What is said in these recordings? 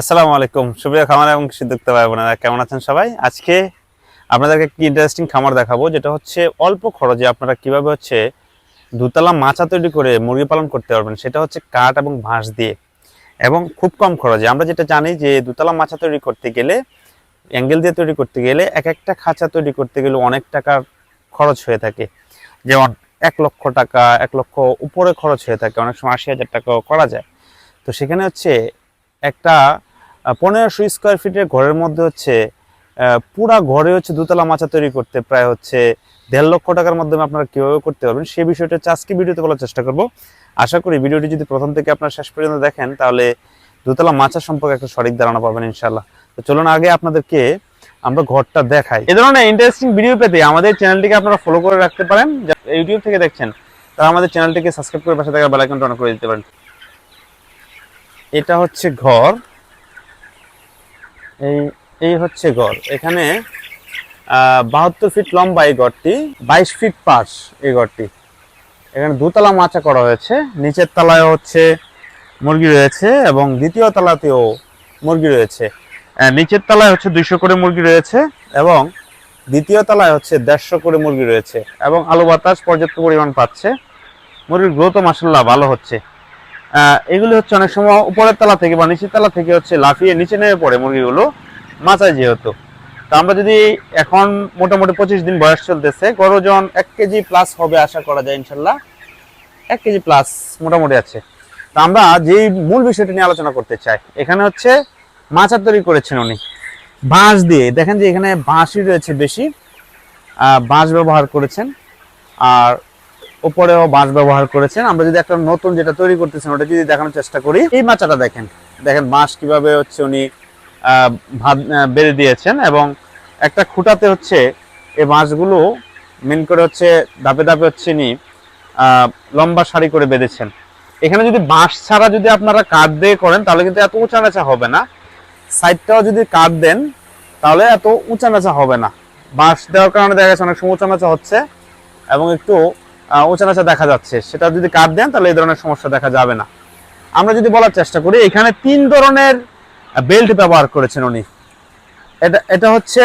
আসসালামু আলাইকুম। সুপ্রিয় খামার এবং সিদ্ধুক্ত ভাই বোনেরা, কেমন আছেন সবাই? আজকে আপনাদেরকে একটি ইন্টারেস্টিং খামার দেখাবো, যেটা হচ্ছে অল্প খরচে আপনারা কীভাবে হচ্ছে দুতলা মাচা তৈরি করে মুরগি পালন করতে পারবেন, সেটা হচ্ছে কাঠ এবং বাঁশ দিয়ে, এবং খুব কম খরচে। আমরা যেটা জানি যে দুতলা মাচা তৈরি করতে গেলে, অ্যাঙ্গেল দিয়ে তৈরি করতে গেলে এক একটা খাঁচা তৈরি করতে গেলে অনেক টাকার খরচ হয়ে থাকে। যেমন এক লক্ষ টাকা, এক লক্ষ উপরে খরচ হয়ে থাকে, অনেক সময় আশি হাজার টাকাও করা যায়। তো সেখানে হচ্ছে একটা পনেরোশো স্কোয়ার ফিটের ঘরের মধ্যে হচ্ছে পুরা ঘরে হচ্ছে দুতলা মাচা তৈরি করতে প্রায় হচ্ছে দেড় লক্ষ টাকার মাধ্যমে আপনারা কীভাবে করতে পারবেন সেই বিষয়টা হচ্ছে আজকে ভিডিওতে বলার চেষ্টা করব। আশা করি ভিডিওটি যদি প্রথম থেকে আপনারা শেষ পর্যন্ত দেখেন, তাহলে দুতলা মাচা সম্পর্কে একটা সঠিক ধারণা পাবেন ইনশাল্লাহ তো চলুন আগে আপনাদেরকে আমরা ঘরটা দেখাই। এ ধরনের ইন্টারেস্টিং ভিডিও পেতে আমাদের চ্যানেলটিকে আপনারা ফলো করে রাখতে পারেন। ইউটিউব থেকে দেখছেন তারা আমাদের চ্যানেলটিকে সাবস্ক্রাইব করে পাশে থাকা বেল আইকনটা অন করে দিতে পারেন। এটা হচ্ছে ঘর। এই এই হচ্ছে ঘর। এখানে বাহাত্তর ফিট লম্বা এই ঘরটি, বাইশ ফিট পাশ এই ঘরটি। এখানে দুতলা মাচা করা হয়েছে। নিচের তলায় হচ্ছে মুরগি রয়েছে এবং দ্বিতীয় তলাতেও মুরগি রয়েছে। নিচের তলায় হচ্ছে দুইশো করে মুরগি রয়েছে এবং দ্বিতীয় তলায় হচ্ছে দেড়শো করে মুরগি রয়েছে এবং আলু বাতাস পর্যাপ্ত পরিমাণ পাচ্ছে। মুরগির গ্রোথও মাসাল্লাহ ভালো হচ্ছে। এগুলি হচ্ছে অনেক সময় উপরের তলা থেকে বা নিচের তলা থেকে হচ্ছে লাফিয়ে নিচে নেমে পড়ে মুরগিগুলো মাচায় যেহেতু। তো আমরা যদি এখন মোটামুটি পঁচিশ দিন বয়স চলতেছে গড় ওজন এক কেজি প্লাস হবে আশা করা যায় ইনশাল্লাহ। এক কেজি প্লাস মোটামুটি আছে। তো আমরা যেই মূল বিষয়টি নিয়ে আলোচনা করতে চাই, এখানে হচ্ছে মাচা তৈরি করেছেন উনি। বাঁশ দিয়ে, দেখেন যে এখানে বাঁশই রয়েছে বেশি বাঁশ ব্যবহার করেছেন। আর উপরেও বাঁশ ব্যবহার করেছেন। আমরা যদি একটা নতুন যেটা তৈরি করতেছেন, ওটা যদি দেখানোর চেষ্টা করি। এই মাচাটা দেখেন। দেখেন, বাঁশ কীভাবে হচ্ছে উনি ভাত বেড়ে দিয়েছেন এবং একটা খুঁটাতে হচ্ছে এই বাঁশগুলো মেন করে হচ্ছে, ধাপে ধাপে হচ্ছে নি লম্বা সারি করে বেঁধেছেন। এখানে যদি বাঁশ ছাড়া যদি আপনারা কাঠ দিয়ে করেন, তাহলে কিন্তু এত উঁচা নাচা হবে না। সাইডটাও যদি কাঠ দেন, তাহলে এত উঁচা নাচা হবে না। বাঁশ দেওয়ার কারণে দেখা যাচ্ছে অনেক সময় উঁচা নাচা হচ্ছে এবং একটু আহ, উঁচা নাচা দেখা যাচ্ছে। সেটা যদি কাট দেন তাহলে এই ধরনের সমস্যা দেখা যাবে না। আমরা যদি বলার চেষ্টা করি এখানে তিন ধরনের বেল্ট ব্যবহার করেছেন উনি। এটা এটা হচ্ছে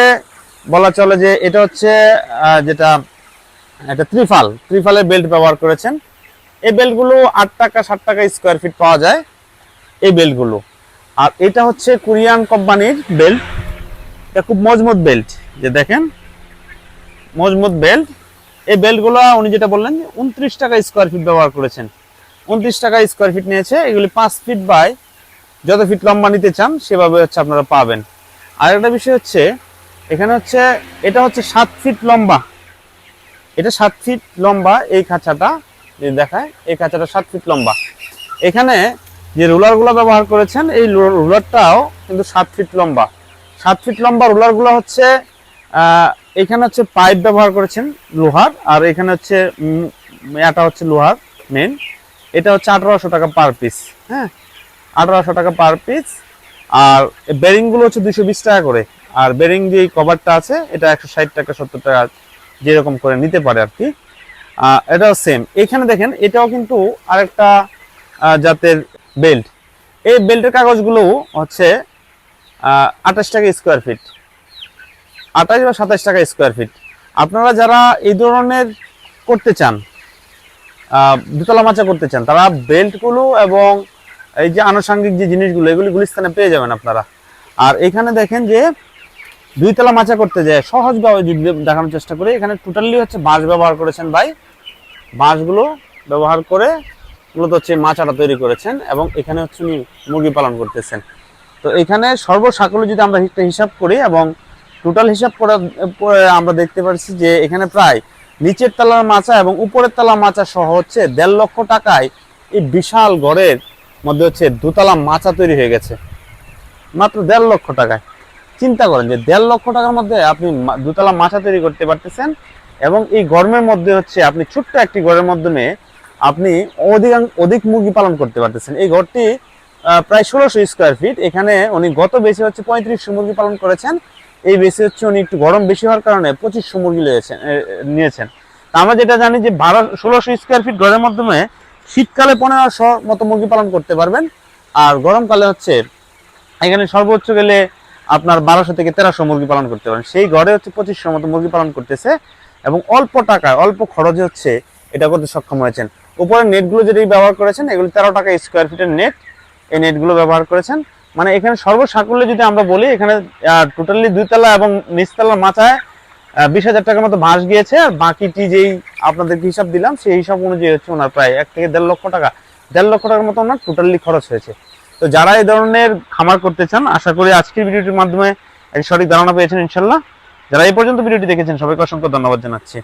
বলা চলে যে এটা হচ্ছে যেটা এটা ত্রিফাল। ত্রিফালের বেল্ট ব্যবহার করেছেন। এই বেল্টগুলো আট টাকা ষাট টাকা স্কোয়ার ফিট পাওয়া যায় এই বেল্টগুলো। আর এটা হচ্ছে কোরিয়ান কোম্পানির বেল্ট। এটা খুব মজবুত বেল্ট যে দেখেন মজবুত বেল্ট। এই বেল্টগুলো উনি যেটা বললেন যে উনত্রিশ টাকা স্কোয়ার ফিট ব্যবহার করেছেন। উনত্রিশ টাকা স্কোয়ার ফিট নিয়েছে, এগুলি পাঁচ ফিট বাই, যত ফিট লম্বা নিতে চান, সেভাবে হচ্ছে আপনারা পাবেন। আর একটা বিষয় হচ্ছে, এখানে হচ্ছে, এটা হচ্ছে সাত ফিট লম্বা। এটা সাত ফিট লম্বা, এই খাঁচাটা যদি দেখায়, এই খাঁচাটা সাত ফিট লম্বা। এখানে যে রুলারগুলো ব্যবহার করেছেন, এই রুলারটাও কিন্তু সাত ফিট লম্বা। সাত ফিট লম্বা রুলারগুলো হচ্ছে এখানে হচ্ছে পাইপ ব্যবহার করেছেন লোহার, আর এখানে হচ্ছে এটা হচ্ছে লোহার মেন এটা হচ্ছে আঠারোশো টাকা পার পিস হ্যাঁ? আঠারোশো টাকা পার পিস আর বেরিংগুলো হচ্ছে দুশো বিশ টাকা করে। আর বেরিং যে কভারটা আছে, এটা একশো ষাট টাকা, সত্তর টাকা যেরকম করে নিতে পারে আর কি। এটাও সেম এখানে দেখেন, এটাও কিন্তু আরেকটা জাতের বেল্ট এই বেল্টের কাগজগুলো হচ্ছে আঠাশ টাকা স্কোয়ার ফিট আঠাশ বা সাতাশ টাকা স্কোয়ার ফিট আপনারা যারা এই ধরনের করতে চান দুতলা মাচা করতে চান, তারা বেল্টগুলো এবং এই যে আনুষঙ্গিক যে জিনিসগুলো, এগুলি গুলিস্তানে পেয়ে যাবেন আপনারা। আর এখানে দেখেন যে দুইতলা মাচা করতে যায় সহজভাবে দেখানোর চেষ্টা করি, এখানে টোটালি হচ্ছে বাঁশ ব্যবহার করেছেন ভাই। বাঁশগুলো ব্যবহার করে মূলত হচ্ছে মাচাটা তৈরি করেছেন এবং এখানে হচ্ছে উনি মুরগি পালন করতেছেন। তো এখানে সর্বসাকলে যদি আমরা হিসাব করি এবং টোটাল হিসাব করে, পরে আমরা দেখতে পাচ্ছি যে এখানে প্রায় নিচের তলার মাচা এবং উপরের তলা মাচা সহ হচ্ছে দেড় লক্ষ টাকায় এই বিশাল ঘরের মধ্যে হচ্ছে দুতলা মাচা তৈরি হয়ে গেছে। মাত্র দেড় লক্ষ টাকায়। চিন্তা করেন যে দেড় লক্ষ টাকার মধ্যে আপনি দুতলা মাচা তৈরি করতে পারতেছেন এবং এই গরমের মধ্যে হচ্ছে আপনি ছোট্ট একটি ঘরের মাধ্যমে আপনি অধিকাংশ অধিক মুরগি পালন করতে পারতেছেন। এই ঘরটি প্রায় ষোলোশো স্কোয়ার ফিট এখানে উনি গত বেশি হচ্ছে পঁয়ত্রিশশো মুরগি পালন করেছেন। এই বেশি হচ্ছে উনি একটু গরম বেশি হওয়ার কারণে পঁচিশশো মুরগি নিয়েছেন। তা আমরা যেটা জানি যে বারো, ষোলোশো স্কোয়ার ফিট ঘরের মাধ্যমে শীতকালে পনেরোশো মতো মুরগি পালন করতে পারবেন। আর গরমকালে হচ্ছে এখানে সর্বোচ্চ গেলে আপনার বারোশো থেকে তেরোশো মুরগি পালন করতে পারেন। সেই ঘরে হচ্ছে পঁচিশশো মতো মুরগি পালন করতেছে এবং অল্প টাকায়, অল্প খরচে হচ্ছে এটা করতে সক্ষম হয়েছেন। উপরের নেটগুলো যেটি ব্যবহার করেছেন, এগুলো তেরো টাকা স্কোয়ার ফিটের নেট এই নেটগুলো ব্যবহার করেছেন। মানে এখানে সর্বসাকুল্যে যদি আমরা বলি, এখানে টোটালি দুইতলা এবং নিচতলার মাথায় বিশ হাজার টাকার মতো বাঁশ গিয়েছে, আর বাকিটি যেই আপনাদেরকে হিসাব দিলাম, সেই হিসাব অনুযায়ী হচ্ছে ওনার প্রায় এক থেকে দেড় লক্ষ টাকা। দেড় লক্ষ টাকার মতো ওনার টোটালি খরচ হয়েছে। তো যারা এই ধরনের খামার করতে চান, আশা করি আজকের ভিডিওটির মাধ্যমে, এক সঠিক ধারণা পেয়েছেন ইনশাল্লাহ। যারা এই পর্যন্ত ভিডিওটি দেখেছেন, সবাইকে অসংখ্য ধন্যবাদ জানাচ্ছি।